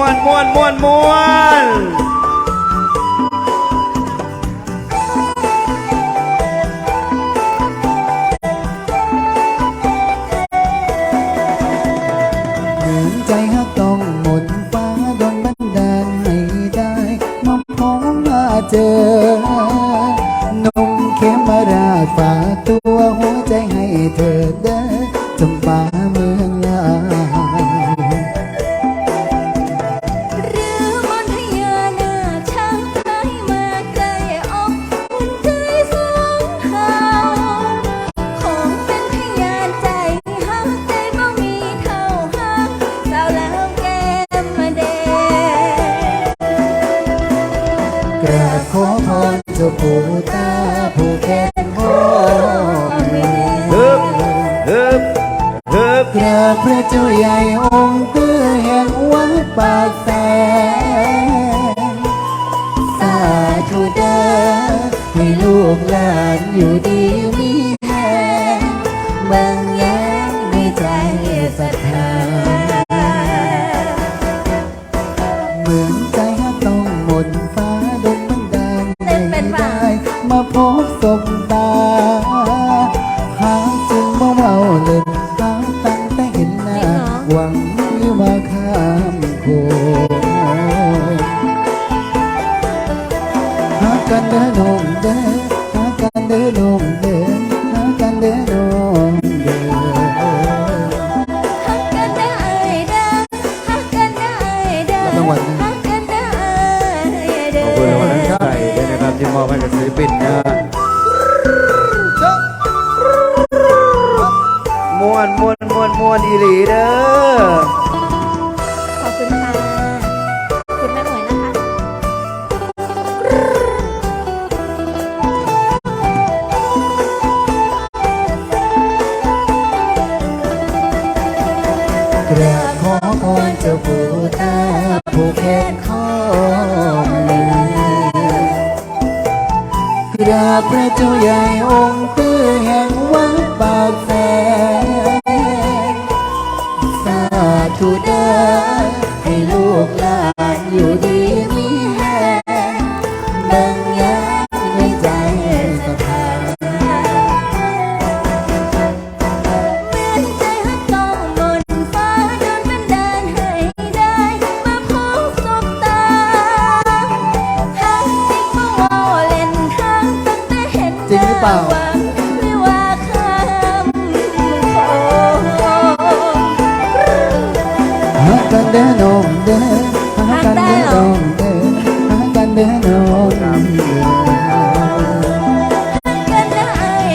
วนมวนมวนมวนเหมือนใจฮักต้องหมุนฟ้าโดนบันดาลให้ได้มาพบมาเจอนมเขมราชฝากตัวหัวใจให้เธอเด้อจำปามือ สุภูตาผู้แค้นพ่อแม่ฮึบฮึบฮึบกราบพระเจ้าใหญ่องค์เตื้อแห่งวัดปากแสนสาธุเด้อให้ลูกหลานอยู่ดีมีแรงบางแย้งในใจศรัทธาาเมาเล่นหาตั้งแต่เห็นหน้า หวังที่มาข้ามโคหากันเด้อโนมเด้อหากันเด้อโนมเด้อหากันเด้อโนมเด้อฮักกันได้เด้อฮักกันได้เด้อรับรางวัลนะฮักกันได้เด้ขอบคุณรางวัลน้ำใจด้วยนะครับที่มอบให้กับศิลปินนะ วนมวนมวนมวนอีหลีเด้อขอบคุณค่ะขอบคุณแม่หมวยนะคะ กราบขอพรเจ้าปู่ตาผู้แค้นข้อมือกราบพระเจ้าใหญ่องค์ ธุเด้อให้ลูกหลานอยู่ดีมีแรงเบิ่งแย้มในใจศรัทธาเหมือนใจฮักต้องมนฟ้าโดนบันดาลให้ได้ มาพบสบตาฮักจริงบ่เว้าเล่นทางตั้งแต่เห็นจริงหรือเปล่าวัง กันเด้อโนมเด้อหากันเด้อโนมเด้อหากันเด้อโนมเด้อกันได้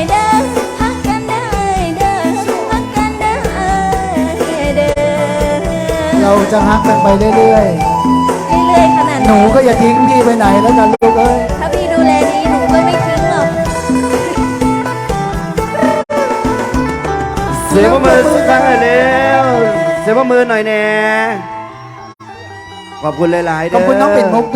เด้อฮักกันได้เด้อฮักกันได้เด้อเราจะฮักกันไปเรื่อยเรื่อยๆขนาดๆ หนูก็อย่าทิ้งพี่ไปไหนแล้วกันลูกเอ้ย ถ้าพี่ดูแลดีหนูก็ไม่ทิ้งหรอกเสียงปรบมือสักครั้งหน่อยเร็ว เสียงปรบมือหน่อยแน่ขอบคุณหลายๆเด้ ขอบคุณน้องปิ่นมุก